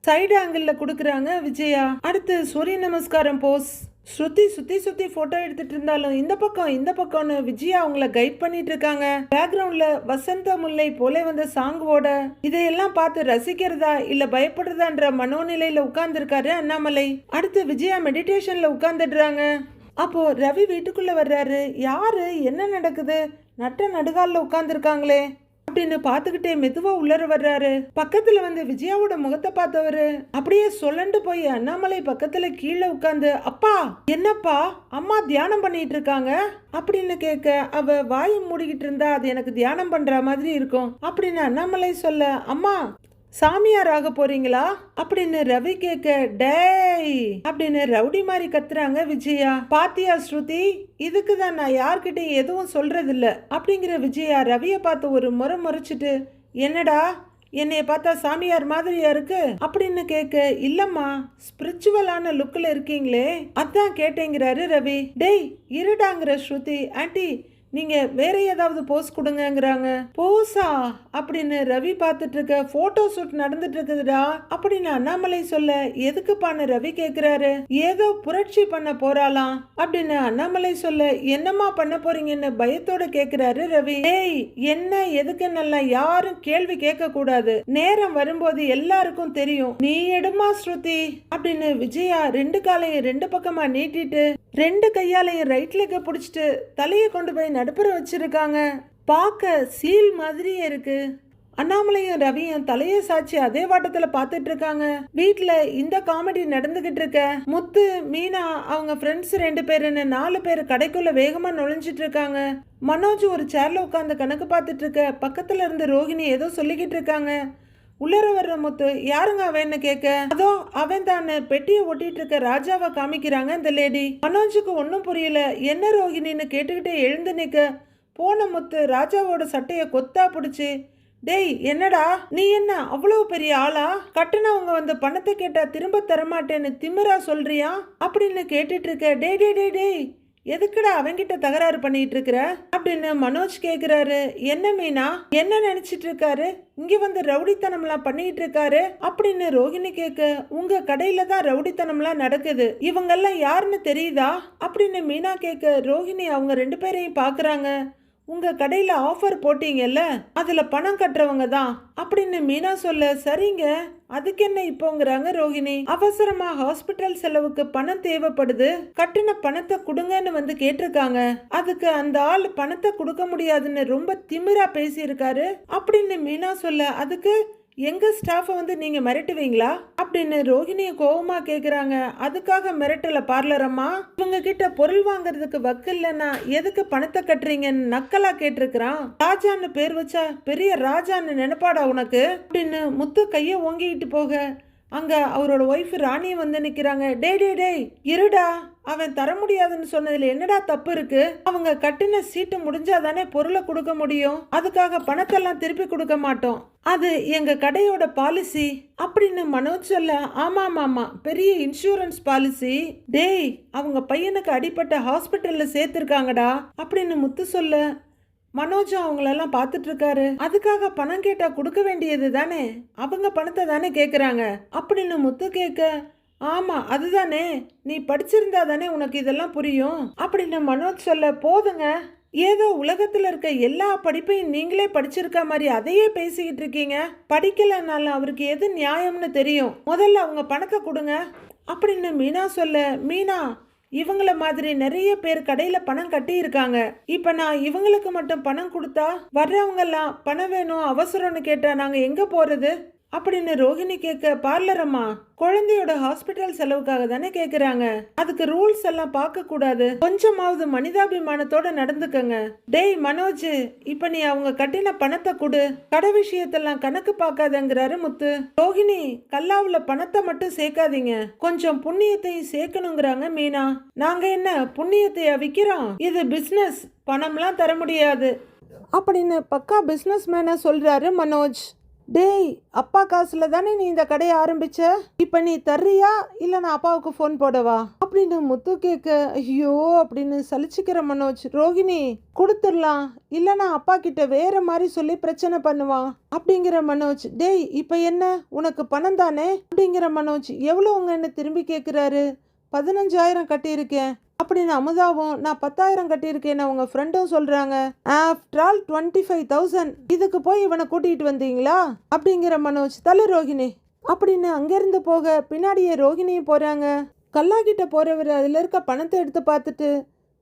சைடு ஆங்கிள் கொடுக்குறாங்க விஜயா. அடுத்து சூரிய நமஸ்காரம் போஸ் ஸ்ருதி சுத்தி சுத்தி போட்டோ எடுத்துட்டு இருந்தாலும் இந்த பக்கம் இந்த பக்கம்னு விஜயா அவங்கள கைட் பண்ணிட்டு இருக்காங்க. பேக்ரவுண்ட்ல வசந்த முல்லை போல வந்த சாங்கோட இதையெல்லாம் பார்த்து ரசிக்கிறதா இல்ல பயப்படுறதான்ற மனோநிலையில உட்கார்ந்துருக்காரு அண்ணாமலை. அடுத்து விஜயா மெடிடேஷன்ல உட்கார்ந்துடுறாங்க. அப்போ ரவி வீட்டுக்குள்ள வர்றாரு. யாரு? என்ன நடக்குது? நட்ட நடுகாலில் உட்காந்துருக்காங்களே அப்படின்னு பார்த்துக்கிட்டே மெதுவா உள்ளர வர்றாரு. பக்கத்துல வந்து விஜயாவோட முகத்தை பார்த்தவரு. அப்படியே சொல்லண்டு போய் அண்ணாமலை பக்கத்துல கீழே உட்காந்து அப்பா என்னப்பா? அம்மா தியானம் பண்ணிட்டு இருக்காங்க? அப்படின்னு கேட்க அவ வாய் மூடிக்கிட்டு இருந்தா அது எனக்கு தியானம் பண்ற மாதிரி இருக்கும். அப்படின்னு அண்ணாமலை சொல்ல அம்மா சாமியார் ஆக போறீங்களா? அப்படின்னு ரவி கேட்க டேய் அப்படின்னு ரவுடி மாதிரி கத்துறாங்க விஜயா. பாத்தியா ஸ்ருதி இதுக்கு தான் நான் யார்கிட்டயும் எதுவும் சொல்றது இல்ல அப்படிங்கிற விஜயா ரவியை பார்த்து ஒரு முறை முறைச்சிட்டு என்னடா என்னைய பார்த்தா சாமியார் மாதிரியா இருக்கு? அப்படின்னு கேட்க இல்லம்மா ஸ்பிரிச்சுவலான லுக்கில் இருக்கீங்களே. அதான் கேட்டேங்கிறாரு ரவி. டேய் இருடாங்கிற ஸ்ருதி ஆண்டி நீங்க வேற ஏதாவது போஸ் கொடுங்கங்கிறாங்க. போஸா அப்படின்னு ரவி பார்த்துட்டு இருக்க போட்டோ ஷூட் நடந்துட்டு இருக்குதுடா அப்படின்னு அண்ணாமலை சொல்ல எதுக்குப்பான்னு ரவி கேக்குறாரு? ஏதோ புரட்சி பண்ண போறாளாம். அப்படின்னு அண்ணாமலை சொல்ல என்னம்மா பண்ண போறீங்கன்னு பயத்தோட கேக்குறாரு ரவி. ஏய் என்ன எதுக்குன்னெல்லாம் யாரும் கேள்வி கேட்க கூடாது நேரம் வரும்போது எல்லாருக்கும் தெரியும். நீ எடுமா ஸ்ருதி. அப்படின்னு விஜயா ரெண்டு காலையும் ரெண்டு பக்கமா நீட்டிட்டு ரெண்டு கையாலையும் ரைட் லெக்க பிடிச்சிட்டு தலையை கொண்டு போய் நடுப்புற வச்சிருக்காங்க. பார்க்க சீல் மாதிரியே இருக்கு. அண்ணாமலையும் ரவியும் தலையை சாட்சி அதே வாட்டத்துல பாத்துட்டு இருக்காங்க. வீட்டுல இந்த காமெடி நடந்துகிட்டு இருக்க. முத்து மீனா அவங்க ஃப்ரெண்ட்ஸ் ரெண்டு பேருன்னு நாலு பேர் கடைக்குள்ள வேகமா நுழைஞ்சிட்டு இருக்காங்க. மனோஜ் ஒரு சேர்ல உட்காந்து கணக்கு பார்த்துட்டு இருக்க. பக்கத்துல இருந்து ரோகிணி ஏதோ சொல்லிக்கிட்டு இருக்காங்க. உள்ளர வர்ற முத்து யாருங்க அவன்னு கேட்க அதோ அவன் தான் பெட்டியை ஒட்டிட்டு இருக்க ராஜாவை காமிக்கிறாங்க இந்த லேடி. மனோஜுக்கு ஒன்றும் புரியல. என்ன ரோகிணின்னு கேட்டுக்கிட்டே எழுந்து நிற்க போன முத்து ராஜாவோட சட்டையை கொத்தா பிடிச்சி. டேய் என்னடா? நீ என்ன அவ்வளவு பெரிய ஆளா? கட்டுனவங்க வந்து பணத்தை கேட்டா திரும்ப தரமாட்டேன்னு திமிரா சொல்றியா? அப்படின்னு கேட்டுட்டு இருக்க டேய் டே டேய் டேய். எதுக்குடா அவங்கிட்ட தகராறு பண்ணிட்டு இருக்கிற அப்படின்னு மனோஜ் கேக்குறாரு. என்ன மீனா? என்ன நினைச்சிட்டு இருக்காரு இங்க வந்து ரவுடித்தனம்லாம் பண்ணிட்டு இருக்காரு அப்படின்னு ரோஹிணி கேக்க உங்க கடையில தான் ரவுடித்தனம்லாம் நடக்குது. இவங்கெல்லாம் யாருன்னு தெரியுதா? அப்படின்னு மீனா கேக்க ரோஹிணி அவங்க ரெண்டு பேரையும் பாக்குறாங்க. உங்க கடையில ஆஃபர் போட்டீங்கல்ல? அதுல பணம் கட்டுறவங்க தான். அப்படின்னு மீனா சொல்ல சரிங்க. அதுக்கு என்ன இப்போங்கிறாங்க ரோகிணி? அவசரமா ஹாஸ்பிட்டல் செலவுக்கு பணம் தேவைப்படுது. கட்டின பணத்தை கொடுங்கன்னு வந்து கேட்டிருக்காங்க. அதுக்கு அந்த ஆள் பணத்தை கொடுக்க முடியாதுன்னு ரொம்ப திமிரா பேசியிருக்காரு. அப்படின்னு மீனா சொல்ல அதுக்கு எங்கள் ஸ்டாஃபை வந்து நீங்கள் மிரட்டுவீங்களா? அப்படின்னு ரோஹிணியை கோபமாக கேட்குறாங்க அதுக்காக மிரட்டல பார்லரம்மா இவங்க கிட்ட பொருள் வாங்குறதுக்கு வக்கு இல்லைன்னா எதுக்கு பணத்தை கட்டுறீங்கன்னு நக்கலா கேட்டிருக்கிறான். ராஜான்னு பேர் வச்சா பெரிய ராஜான்னு நினைப்பாடா உனக்கு? அப்படின்னு முத்து கையை ஓங்கிட்டு போக. அங்கே அவரோட ஒய்ஃப் ராணி வந்து நிற்கிறாங்க டேய் டே டேய் இருடா. அவன் தர முடியாதுன்னு சொன்னதில் என்னடா தப்பு இருக்கு? அவங்க கட்டின சீட்டு முடிஞ்சாதானே பொருளை கொடுக்க முடியும்? அதுக்காக பணத்தெல்லாம் திருப்பி கொடுக்க மாட்டோம். அது எங்கள் கடையோட பாலிசி அப்படின்னு மனோஜ் சொல்ல ஆமாம் ஆமாம் பெரிய இன்சூரன்ஸ் பாலிசி டேய் அவங்க பையனுக்கு அடிப்பட்ட ஹாஸ்பிட்டலில் சேர்த்துருக்காங்கடா அப்படின்னு முத்து சொல்ல. மனோஜும் அவங்களெல்லாம் பார்த்துட்டு இருக்காரு அதுக்காக பணம் கேட்டால் கொடுக்க வேண்டியது தானே? அவங்க பணத்தை தானே கேட்குறாங்க அப்படின்னு முத்து கேட்க ஆமாம் அதுதானே நீ படிச்சிருந்தா தானே உனக்கு இதெல்லாம் புரியும்? அப்படின்னு மனோஜ் சொல்ல போதுங்க. ஏதோ உலகத்தில் இருக்க எல்லா படிப்பையும் நீங்களே படிச்சிருக்க மாதிரி அதையே பேசிக்கிட்டு இருக்கீங்க? படிக்கலைனாலும் அவருக்கு எது நியாயம்னு தெரியும். முதல்ல அவங்க பணத்தை கொடுங்க. அப்படின்னு மீனா சொல்ல மீனா இவங்கள மாதிரி நிறைய பேர் கடையில பணம் கட்டி இருக்காங்க இப்ப நான் இவங்களுக்கு மட்டும் பணம் கொடுத்தா வர்றவங்க எல்லாம் பணம் வேணும் அவசரம்னு கேட்டா நாங்க எங்க போறது? அப்படின்னு ரோஹிணி கேட்க பார்லர் அம்மா குழந்தையோட ஹாஸ்பிட்டல் செலவுக்காக தானே கேக்குறாங்க. அதுக்கு ரூல்ஸ் எல்லாம் பார்க்க கூடாது. கொஞ்சமாவது மனிதாபிமானத்தோட நடந்துக்கங்க. டேய் மனோஜ் இப்ப நீ அவங்க கட்டின பணத்தை கொடு. கடை விஷயத்தெல்லாம் கணக்கு பார்க்காதங்கிறாரு முத்து. ரோஹிணி கல்லாவுல பணத்தை மட்டும் சேர்க்காதீங்க. கொஞ்சம் புண்ணியத்தையும் சேர்க்கணுங்கிறாங்க மீனா. நாங்க என்ன புண்ணியத்தையா விக்கிறோம்? இது பிசினஸ் பணம்லாம் தர முடியாது. அப்படின்னு பக்கா பிஸ்னஸ் மேன சொல்றாரு மனோஜ். டேய் அப்பா காசுல தானே நீ இந்த கடையை ஆரம்பிச்ச? இப்போ நீ தர்றியா? இல்லை நான் அப்பாவுக்கு ஃபோன் போடவா? அப்படின்னு முத்து கேட்க ஐயோ அப்படின்னு சலிச்சுக்கிற மனோஜ் ரோகிணி கொடுத்துடலாம். நான் அப்பா கிட்ட வேற மாதிரி சொல்லி பிரச்சனை பண்ணுவான். அப்படிங்கிற மனோஜ் டேய் இப்போ என்ன? உனக்கு பணம் தானே? அப்படிங்கிற மனோஜ் எவ்வளவுங்கன்னு திரும்பி கேட்குறாரு பதினஞ்சாயிரம் கட்டியிருக்கேன். அப்படின்னு அமுதாவும் நான் பத்தாயிரம் கட்டியிருக்கேன்னு அவங்க ஃப்ரெண்டும் சொல்றாங்க. After all twenty five thousand இதுக்கு போய் இவனை கூட்டிகிட்டு வந்தீங்களா? அப்படிங்கிற மனோஜ் தலை ரோகிணி. அப்படின்னு அங்கேருந்து போக பின்னாடியே ரோகிணியும் போகிறாங்க கல்லாக்கிட்ட போகிறவர் அதில் இருக்க பணத்தை எடுத்து பார்த்துட்டு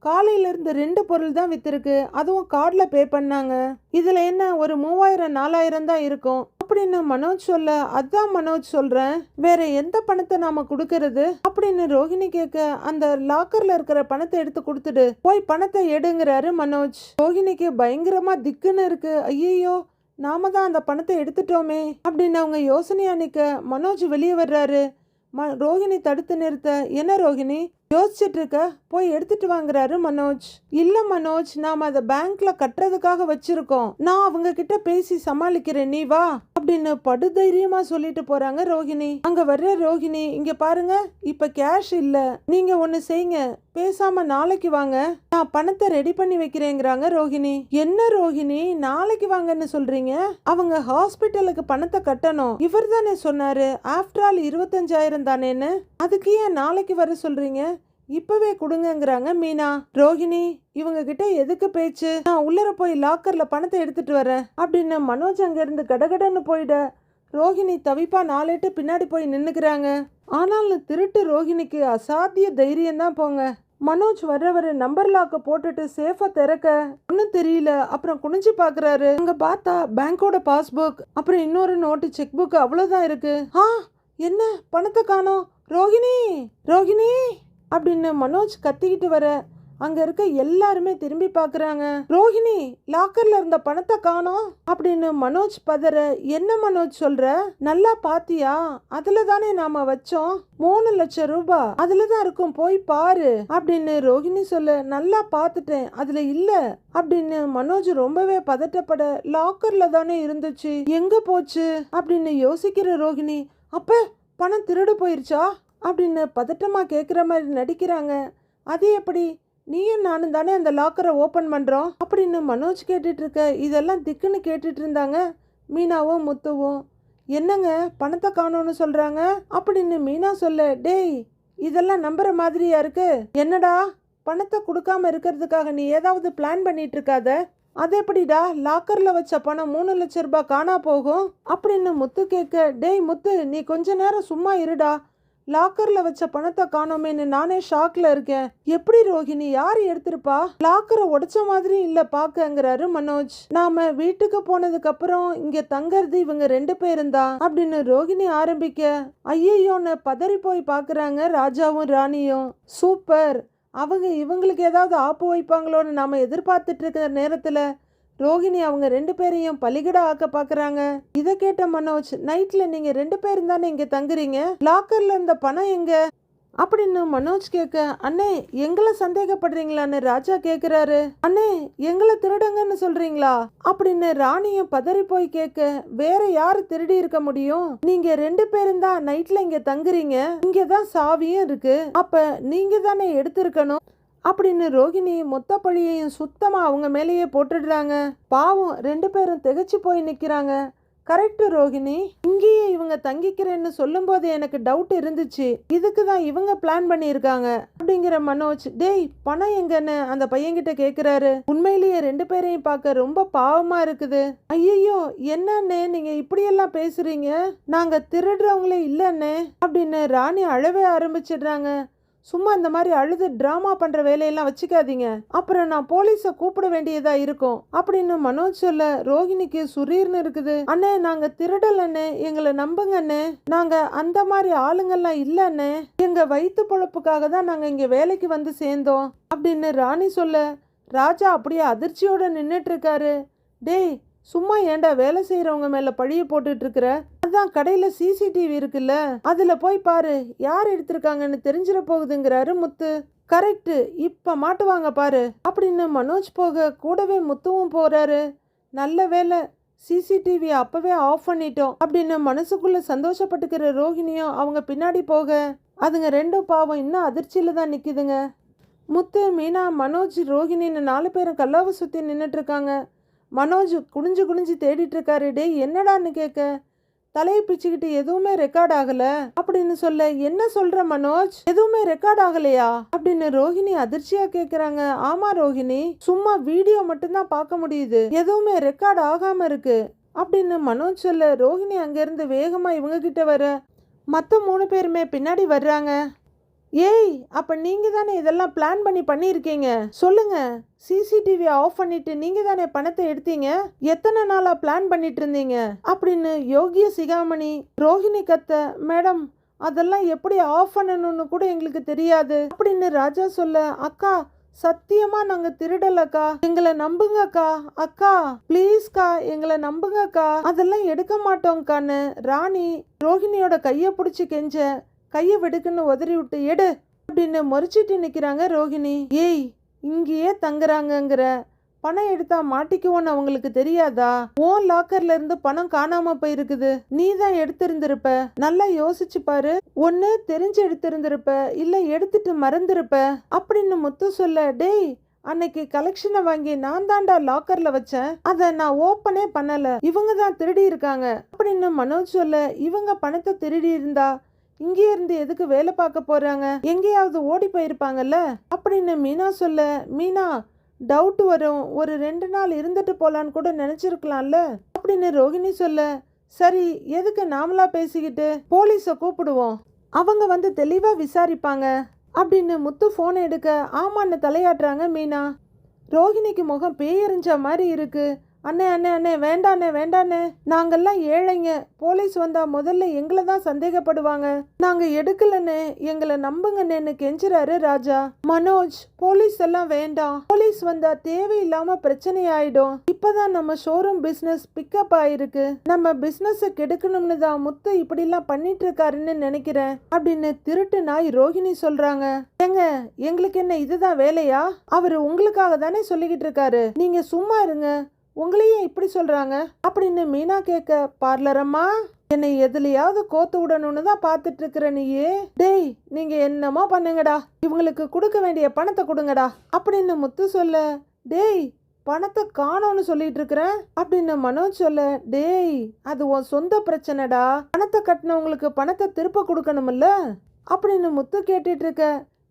காலையிலேருந்து ரெண்டு பொருள் தான் விற்றுருக்கு அதுவும் கார்டில் பே பண்ணாங்க. இதில் என்ன ஒரு மூவாயிரம் நாலாயிரம் தான் இருக்கும். அப்படின்னு மனோஜ் சொல்ல? அதான் மனோஜ் சொல்றேன். வேற எந்த பணத்தை நாம கொடுக்கறது? அப்படின்னு ரோஹிணி கேட்க அந்த லாக்கர்ல இருக்கிற பணத்தை எடுத்து கொடுத்துடு. போய் பணத்தை எடுங்கிறாரு மனோஜ். ரோஹிணிக்கு பயங்கரமா திக்குன்னு இருக்கு. ஐயோ நாம தான் அந்த பணத்தை எடுத்துட்டோமே. அப்படின்னு அவங்க யோசனையா நிக்க மனோஜ் வெளியே வர்றாரு. ம ரோஹிணி தடுத்து நிறுத்த என்ன ரோஹிணி? யோசிச்சுட்டு இருக்க? போய் எடுத்துட்டு வாங்குறாரு மனோஜ். இல்ல மனோஜ் நாம அதை பேங்க்ல கட்டுறதுக்காக வச்சிருக்கோம். நான் அவங்க கிட்ட பேசி சமாளிக்கிறேன். நீ வா. அப்படின்னு படுதைரியமா சொல்லிட்டு போறாங்க ரோஹிணி அங்க வர்ற ரோஹிணி இங்க பாருங்க இப்ப கேஷ் இல்ல. நீங்க ஒண்ணு செய்யுங்க. பேசாம நாளைக்கு வாங்க. நான் பணத்தை ரெடி பண்ணி வைக்கிறேங்கிறாங்க ரோஹிணி என்ன ரோஹிணி நாளைக்கு வாங்கன்னு சொல்றீங்க? அவங்க ஹாஸ்பிட்டலுக்கு பணத்தை கட்டணும். இவர் தானே சொன்னாரு. ஆஃப்டர் ஆல் இருபத்தஞ்சாயிரம் தானேன்னு? அதுக்கு ஏன் நாளைக்கு வர சொல்றீங்க? இப்பவே கொடுங்கங்கிறாங்க மீனா. ரோஹிணி இவங்க கிட்ட எதுக்கு பேச்சு? நான் உள்ளர போய் லாக்கர்ல பணத்தை எடுத்துட்டு வரேன். அப்படின்னு மனோஜ் அங்கிருந்து கடகடன்னு போயிட ரோஹிணி தவிப்பா நாலேட்டு பின்னாடி போய் நின்னுக்கிறாங்க. ஆனாலும் திருட்டு ரோஹிணிக்கு அசாத்திய தைரியம்தான் போங்க. மனோஜ் வர்றவர் நம்பர் லாக்க போட்டுட்டு சேஃபா திறக்க ஒன்றும் தெரியல. அப்புறம் குனிஞ்சு பாக்குறாரு. அங்க பார்த்தா பேங்கோட பாஸ்புக் அப்புறம் இன்னொரு நோட்டு செக் புக் அவ்வளவுதான் இருக்கு. ஆ என்ன? பணத்தை காணோம். ரோஹிணி ரோஹிணி அப்படின்னு மனோஜ் கத்திக்கிட்டு வர அங்க இருக்க எல்லாருமே திரும்பி பாக்குறாங்க. ரோஹிணி லாக்கர்ல இருந்த பணத்தை காணோம் அப்படின்னு மனோஜ் பதற என்ன மனோஜ் சொல்ற? நல்லா பாத்தியா? அதுல தானே நாம வச்சோம் மூணு லட்சம் ரூபாய் அதுல தான் இருக்கும் போய் பாரு அப்படின்னு ரோஹிணி சொல்ல நல்லா பார்த்துட்டேன் அதுல இல்ல அப்படின்னு மனோஜ் ரொம்பவே பதட்டப்பட லாக்கர்ல தானே இருந்துச்சு எங்க போச்சு? அப்படின்னு யோசிக்கிற ரோஹிணி அப்ப பணம் திருடு போயிருச்சா? அப்படின்னு பதட்டமாக கேட்குற மாதிரி நடிக்கிறாங்க. அது எப்படி? நீயும் நானும் தானே அந்த லாக்கரை ஓப்பன் பண்ணுறோம் அப்படின்னு மனோஜ் கேட்டுட்டு இருக்க இதெல்லாம் திக்குன்னு கேட்டுட்டு இருந்தாங்க மீனாவும் முத்துவும். என்னங்க பணத்தை காணோன்னு சொல்கிறாங்க அப்படின்னு மீனா சொல்ல டேய் இதெல்லாம் நம்புற மாதிரியா இருக்கு? என்னடா பணத்தை கொடுக்காம இருக்கிறதுக்காக நீ ஏதாவது பிளான் பண்ணிட்டு இருக்காத அது எப்படிடா லாக்கர்ல வச்ச பணம் மூணு லட்ச ரூபாய் காணா போகும்? அப்படின்னு முத்து கேட்க டேய் முத்து நீ கொஞ்ச நேரம் சும்மா இருடா. லாக்கர்ல வச்ச பணத்தை காணோமேன்னு நானே ஷாக்ல இருக்கேன். எப்படி ரோஹிணி யார் எடுத்திருப்பா? லாக்கரை உடைச்ச மாதிரி இல்ல பாக்கங்கிறாரு மனோஜ். நாம வீட்டுக்கு போனதுக்கு அப்புறம் இங்க தங்கறது இவங்க ரெண்டு பேரும் தான் அப்படின்னு ரோஹிணி ஆரம்பிக்க ஐயோன்னு பதறி போய் பாக்குறாங்க ராஜாவும் ராணியும். சூப்பர் அவங்க இவங்களுக்கு ஏதாவது ஆப்பு வைப்பாங்களோன்னு நாம எதிர்பார்த்துட்டு இருக்கிற நேரத்துல ரோகிணி அவங்க ரெண்டு பேரையும் பலிகடா ஆக்க பாக்குறாங்க. இதை கேட்ட மனோஜ் நைட்ல நீங்க ரெண்டு பேரும் தானே இங்க தங்குறீங்க? லாக்கர்ல இருந்த பணம் எங்க? அப்படின்னு மனோஜ் கேட்க அண்ணே எங்களை சந்தேகப்படுறீங்களான்னு ராஜா கேக்குறாரு. அண்ணே எங்களை திருடுங்கன்னு சொல்றீங்களா? அப்படின்னு ராணியும் பதறி போய் கேட்க வேற யாரு திருடி இருக்க முடியும்? நீங்க ரெண்டு பேரும் தான் நைட்ல இங்க தங்குறீங்க. இங்க தான் சாவியும் இருக்கு. அப்ப நீங்க தானே எடுத்திருக்கணும்? அப்படின்னு ரோகிணி மொத்த பழியையும் சுத்தமாக அவங்க மேலேயே போட்டுடுறாங்க. பாவம் ரெண்டு பேரும் திகச்சு போய் நிற்கிறாங்க கரெக்டு ரோகிணி இங்கேயே இவங்க தங்கிக்கிறேன்னு சொல்லும்போது எனக்கு டவுட் இருந்துச்சு. இதுக்கு தான் இவங்க பிளான் பண்ணியிருக்காங்க. அப்படிங்கிற மனோஜ் டேய் பணம் எங்கன்னு? அந்த பையன்கிட்ட கேட்குறாரு உண்மையிலேயே ரெண்டு பேரையும் பார்க்க ரொம்ப பாவமா இருக்குது. ஐயோ என்னண்ணே நீங்க இப்படியெல்லாம் பேசுறீங்க? நாங்க திருடுறவங்களே இல்லைண்ணே அப்படின்னு ராணி அழவே ஆரம்பிச்சிடுறாங்க. சும்மா இந்த மாதிரி அழுது ட்ராமா பண்ணுற வேலையெல்லாம் வச்சுக்காதீங்க. அப்புறம் நான் போலீஸை கூப்பிட வேண்டியதா இருக்கும். அப்படின்னு மனோஜ் சொல்ல ரோஹிணிக்கு சுரீர்னு இருக்குது. அண்ணே நாங்க திருடல் அண்ணே. எங்களை நம்புங்க அண்ணே. நாங்க அந்த மாதிரி ஆளுங்கெல்லாம் இல்ல அண்ணே. எங்க வயிற்று பொழப்புக்காக தான் நாங்க இங்க வேலைக்கு வந்து சேர்ந்தோம். அப்படின்னு ராணி சொல்ல ராஜா அப்படியே அதிர்ச்சியோட நின்றுட்டு இருக்காரு. டேய் சும்மா ஏன்டா வேலை செய்கிறவங்க மேலே பழிய போட்டுட்டு இருக்கிற கடையில் சிசிடிவி இருக்குல்ல. அதில் போய் பாரு யார் எடுத்திருக்காங்கன்னு தெரிஞ்சிட போகுதுங்கிறாரு முத்து. கரெக்டு இப்போ மாட்டுவாங்க பாரு. அப்படின்னு மனோஜ் போக கூடவே முத்துவும் போகிறாரு நல்ல வேலை சிசிடிவி அப்போவே ஆஃப் பண்ணிட்டோம் அப்படின்னு மனசுக்குள்ளே சந்தோஷப்பட்டுக்கிற ரோஹிணியும் அவங்க பின்னாடி போக அதுங்க ரெண்டும் பாவம் இன்னும் அதிர்ச்சியில் தான் நிற்கிதுங்க முத்து மீனா மனோஜ் ரோஹிணின்னு நாலு பேரும் கல்லாவை சுற்றி நின்றுட்டுருக்காங்க மனோஜ் குனிஞ்சு குனிஞ்சு தேடிட்டு இருக்காரு டே என்னடான்னு கேட்க தலையை பிச்சுக்கிட்டு எதுவுமே ரெக்கார்ட் ஆகல? அப்படின்னு சொல்ல என்ன சொல்ற மனோஜ்? எதுவுமே ரெக்கார்ட் ஆகலையா? அப்படின்னு ரோஹிணி அதிர்ச்சியா கேக்குறாங்க. ஆமா ரோஹிணி சும்மா வீடியோ மட்டும்தான் பார்க்க முடியுது. எதுவுமே ரெக்கார்ட் ஆகாம இருக்கு. அப்படின்னு மனோஜ் சொல்ல ரோஹிணி அங்கிருந்து வேகமா இவங்க கிட்ட வர. மற்ற மூணு பேருமே பின்னாடி வர்றாங்க. ஏய் அப்போ நீங்கள் தானே இதெல்லாம் பிளான் பண்ணி பண்ணியிருக்கீங்க? சொல்லுங்க. சிசிடிவி ஆஃப் பண்ணிட்டு நீங்கள் தானே பணத்தை எடுத்தீங்க? எத்தனை நாளாக பிளான் பண்ணிட்டு இருந்தீங்க? அப்படின்னு யோகிய சிகாமணி ரோஹிணி கத்த மேடம் அதெல்லாம் எப்படி ஆஃப் பண்ணணும்னு கூட எங்களுக்கு தெரியாது அப்படின்னு ராஜா சொல்ல அக்கா சத்தியமா நாங்க திருடலக்கா? எங்களை நம்புங்கக்கா? அக்கா ப்ளீஸ்க்கா எங்களை நம்புங்கக்கா? அதெல்லாம் எடுக்க மாட்டோங்க்கான்னு ராணி ரோஹிணியோட கையை பிடிச்சி கெஞ்ச கையை வெடுக்குன்னு உதறி விட்டு எடு அப்படின்னு முறைச்சிட்டு நிற்கிறாங்க ரோஹிணி. ஏய் இங்கேயே தங்குறாங்கங்கிற பணம் எடுத்தா மாட்டிக்குவோன்னு அவங்களுக்கு தெரியாதா? ஓ லாக்கர்ல இருந்து பணம் காணாம போயிருக்குது. நீ தான் எடுத்திருந்திருப்ப. நல்லா யோசிச்சு பாரு. ஒன்னு தெரிஞ்சு எடுத்திருந்திருப்ப. இல்ல எடுத்துட்டு மறந்திருப்ப. அப்படின்னு முத்து சொல்ல டேய் அன்னைக்கு கலெக்ஷனை வாங்கி நான் தாண்டா லாக்கர்ல வச்சேன். அதை நான் ஓப்பனே பண்ணல. இவங்க தான் திருடி இருக்காங்க. அப்படின்னு மனோஜ் சொல்ல இவங்க பணத்தை திருடி இருந்தா இங்கே இருந்து எதுக்கு வேலை பார்க்க போறாங்க? எங்கேயாவது ஓடி போயிருப்பாங்கல்ல? அப்படின்னு மீனா சொல்ல மீனா டவுட் வரும். ஒரு ரெண்டு நாள் இருந்துட்டு போலான்னு கூட நினைச்சிருக்கலாம்ல? அப்படின்னு ரோகிணி சொல்ல சரி எதுக்கு நாமளா பேசிக்கிட்டு போலீஸை கூப்பிடுவோம். அவங்க வந்து தெளிவாக விசாரிப்பாங்க. அப்படின்னு முத்து ஃபோன் எடுக்க ஆமான்னு தலையாட்டுறாங்க மீனா. ரோஹிணிக்கு முகம் பேயறிஞ்ச மாதிரி இருக்குது அண்ணே அண்ணே அண்ணே வேண்டாண்ணே வேண்டாண்ணே. நாங்கெல்லாம் ஏழைங்க. போலீஸ் வந்தால் முதல்ல எங்களை தான் சந்தேகப்படுவாங்க. நாங்கள் எடுக்கலண்ணே. எங்களை நம்புங்கண்ணேன்னு கெஞ்சுறாரு ராஜா. மனோஜ் போலீஸ் எல்லாம் வேண்டாம். போலீஸ் வந்தால் தேவையில்லாமல் பிரச்சனை ஆயிடும் இப்போதான் நம்ம ஷோரூம் பிஸ்னஸ் பிக்கப் ஆயிருக்கு. நம்ம பிஸ்னஸை கெடுக்கணும்னு தான் முத்து இப்படிலாம் பண்ணிட்டு இருக்காருன்னு நினைக்கிறேன். அப்படின்னு திருட்டு நாய் ரோஹிணி சொல்றாங்க. ஏங்க எங்களுக்கு என்ன இதுதான் வேலையா? அவர் உங்களுக்காக தானே சொல்லிக்கிட்டு இருக்காரு. நீங்க சும்மா இருங்க. உங்களையும் இப்படி சொல்கிறாங்க அப்படின்னு மீனா கேட்க பார்லரம்மா என்னை எதுலையாவது கோத்து விடணும்னு தான் பார்த்துட்டு இருக்கிற நீயே. டேய் நீங்க என்னமோ பண்ணுங்கடா. இவங்களுக்கு கொடுக்க வேண்டிய பணத்தை கொடுங்கடா. அப்படின்னு முத்து சொல்ல டேய் பணத்தை காணோம்னு சொல்லிட்டு இருக்கிறேன் அப்படின்னு மனோஜ் சொல்ல டேய் அது உன் சொந்த பிரச்சனைடா. பணத்தை கட்டினவங்களுக்கு பணத்தை திருப்ப கொடுக்கணும்ல அப்படின்னு முத்து கேட்டுட்டு இருக்க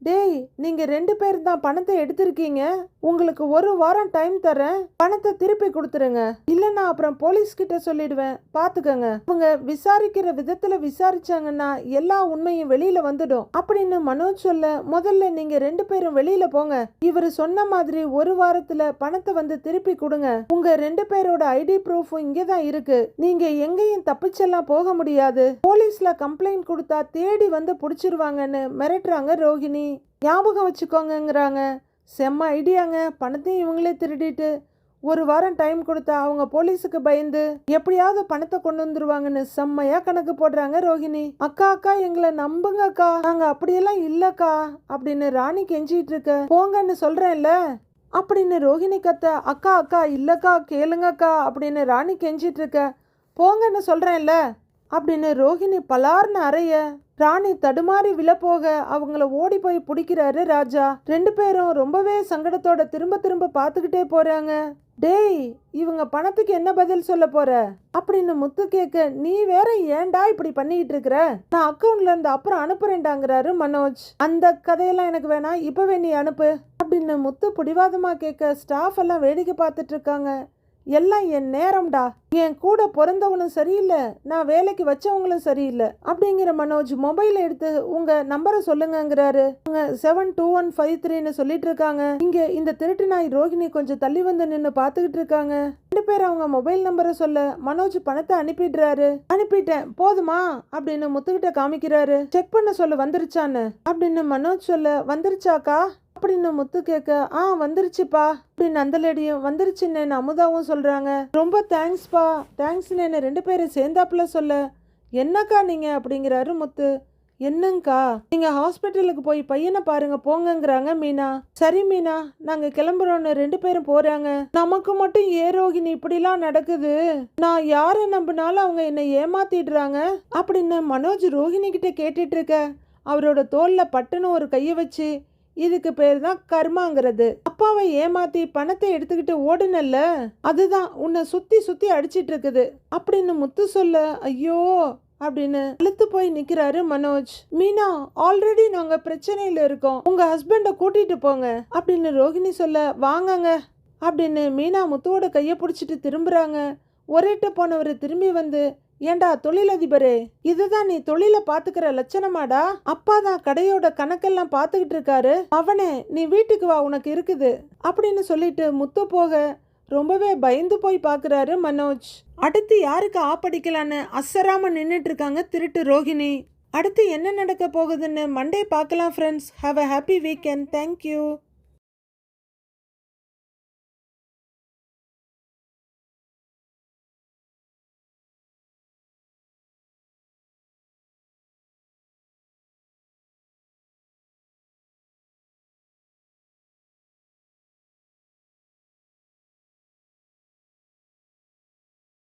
டேய் நீங்க ரெண்டு பேர் தான் பணத்தை எடுத்திருக்கீங்க. உங்களுக்கு ஒரு வாரம் டைம் தரேன் பணத்தை திருப்பி கொடுத்துருங்க. இல்லைன்னா அப்புறம் போலீஸ் கிட்ட சொல்லிடுவேன். பாத்துக்கங்க. அவங்க விசாரிக்கிற விதத்துல விசாரிச்சாங்கன்னா எல்லா உண்மையும் வெளியில வந்துடும். அப்படின்னு மனோஜ் சொல்ல முதல்ல நீங்க ரெண்டு பேரும் வெளியில போங்க. இவர் சொன்ன மாதிரி ஒரு வாரத்துல பணத்தை வந்து திருப்பி கொடுங்க. உங்க ரெண்டு பேரோட ஐடி ப்ரூஃபும் இங்கே தான் இருக்கு. நீங்க எங்கேயும் தப்பிச்செல்லாம் போக முடியாது. போலீஸ்ல கம்ப்ளைண்ட் கொடுத்தா தேடி வந்து புடிச்சிருவாங்கன்னு மிரட்டுறாங்க ரோகிணி. ஞாபகம் வச்சுக்கோங்கங்கிறாங்க. செம்ம ஐடியாங்க. பணத்தையும் இவங்களே திருடிட்டு ஒரு வாரம் டைம் கொடுத்தா அவங்க போலீஸுக்கு பயந்து எப்படியாவது பணத்தை கொண்டு வந்துருவாங்கன்னு செம்மையா கணக்கு போடுறாங்க ரோஹிணி. அக்கா அக்கா எங்களை நம்புங்க அக்கா. நாங்க அப்படியெல்லாம் இல்லக்கா. அப்படின்னு ராணி கெஞ்சிட்டு இருக்க. போங்கன்னு சொல்றேன்ல. அப்படின்னு ரோஹிணி கத்த அக்கா அக்கா இல்லக்கா கேளுங்கக்கா. அப்படின்னு ராணி கெஞ்சிட்டு இருக்க. போங்கன்னு சொல்றேன்ல. அப்படின்னு ரோஹிணி பலார்னு அறைய ராணி தடுமாறி விழப்போக அவங்கள ஓடி போய் பிடிக்கிறாரு ராஜா. ரெண்டு பேரும் ரொம்பவே சங்கடத்தோட திரும்ப திரும்ப பார்த்துக்கிட்டே போறாங்க. டேய் இவங்க பணத்துக்கு என்ன பதில் சொல்ல போற? அப்படின்னு முத்து கேட்க நீ வேற ஏன்டா இப்படி பண்ணிக்கிட்டு இருக்கிற? நான் அக்கௌண்ட்ல இருந்து அப்புறம் அனுப்புறேன்டாங்கிறாரு மனோஜ். அந்த கதையெல்லாம் எனக்கு வேணாம் இப்பவே நீ அனுப்பு. அப்படின்னு முத்து பிடிவாதமா கேட்க ஸ்டாஃப் எல்லாம் வேடிக்கை பார்த்துட்டு இருக்காங்க. எல்லாம் என் நேரம்டா. என் கூட பிறந்தவனும் சரியில்லை. நான் வேலைக்கு வச்சவங்களும் சரியில்லை. அப்படிங்கிற மனோஜ் மொபைல் எடுத்து உங்க நம்பரை சொல்லுங்கிறாரு உங்க செவன் டூ ஒன் ஃபைவ் த்ரீன்னு சொல்லிட்டு இருக்காங்க. இங்க இந்த திருட்டு நாய் ரோஹிணி கொஞ்சம் தள்ளி வந்து நின்று பார்த்துக்கிட்டு இருக்காங்க. ரெண்டு பேர் அவங்க மொபைல் நம்பரை சொல்ல மனோஜ் பணத்தை அனுப்பிடுறாரு. அனுப்பிட்டேன். போதுமா? அப்படின்னு முத்துக்கிட்ட காமிக்கிறாரு. செக் பண்ண சொல்ல. வந்துருச்சான்னு. அப்படின்னு மனோஜ் சொல்ல வந்துருச்சாக்கா? அப்படின்னு முத்து கேட்க ஆ வந்துருச்சுப்பா. அப்படின்னு அந்த லேடியும் வந்துருச்சுன்னு அமுதாவும் சொல்றாங்க. ரொம்ப தேங்க்ஸ்ப்பா தேங்க்ஸ்னு ரெண்டு பேரும் சேர்ந்தாப்புல சொல்ல. என்னக்கா நீங்க? அப்படிங்கிறாரு முத்து. என்னங்கக்கா நீங்க ஹாஸ்பிட்டலுக்கு போய் பையனை பாருங்க போங்கங்கிறாங்க மீனா. சரி மீனா நாங்க கிளம்புறோன்னு ரெண்டு பேரும் போறாங்க. நமக்கு மட்டும் ஏரோகினி இப்படிலாம் நடக்குது. நான் யாரை நம்பினாலும் அவங்க என்னை ஏமாத்திடுறாங்க. அப்படின்னு மனோஜ் ரோஹிணி கிட்ட கேட்டுட்டு இருக்க அவரோட தோல்ல பட்டுன்னு ஒரு கையை வச்சு இதுக்கு பேர் தான் கர்மாங்கிறது. அப்பாவை ஏமாத்தி பணத்தை எடுத்துக்கிட்டு ஓடுனல்ல? அதுதான் உன்னை சுத்தி சுத்தி அடிச்சிட்டு இருக்குது அப்படின்னு முத்து சொல்ல ஐயோ அப்படின்னு அழுத்து போய் நிக்கிறாரு மனோஜ். மீனா ஆல்ரெடி நாங்க பிரச்சனையில இருக்கோம். உங்க ஹஸ்பண்ட கூட்டிட்டு போங்க. அப்படின்னு ரோகிணி சொல்ல வாங்கங்க. அப்படின்னு மீனா முத்துவோட கையை பிடிச்சிட்டு திரும்புறாங்க. ஒரேட்ட போனவர் திரும்பி வந்து ஏண்டா தொழிலதிபரே? இதுதான் நீ தொழில பாத்துக்கிற லட்சணமாடா? அப்பா தான் கடையோட கணக்கெல்லாம் பாத்துக்கிட்டு இருக்காரு. அவனே நீ வீட்டுக்கு வா உனக்கு இருக்குது. அப்படின்னு சொல்லிட்டு முத்து போக ரொம்பவே பயந்து போய் பார்க்குறாரு மனோஜ். அடுத்து யாருக்கு ஆப்படிக்கலான்னு அசராம நின்றுட்டு இருக்காங்க திருட்டு ரோஹிணி. அடுத்து என்ன நடக்க போகுதுன்னு மண்டே பார்க்கலாம் friends have a happy weekend thank you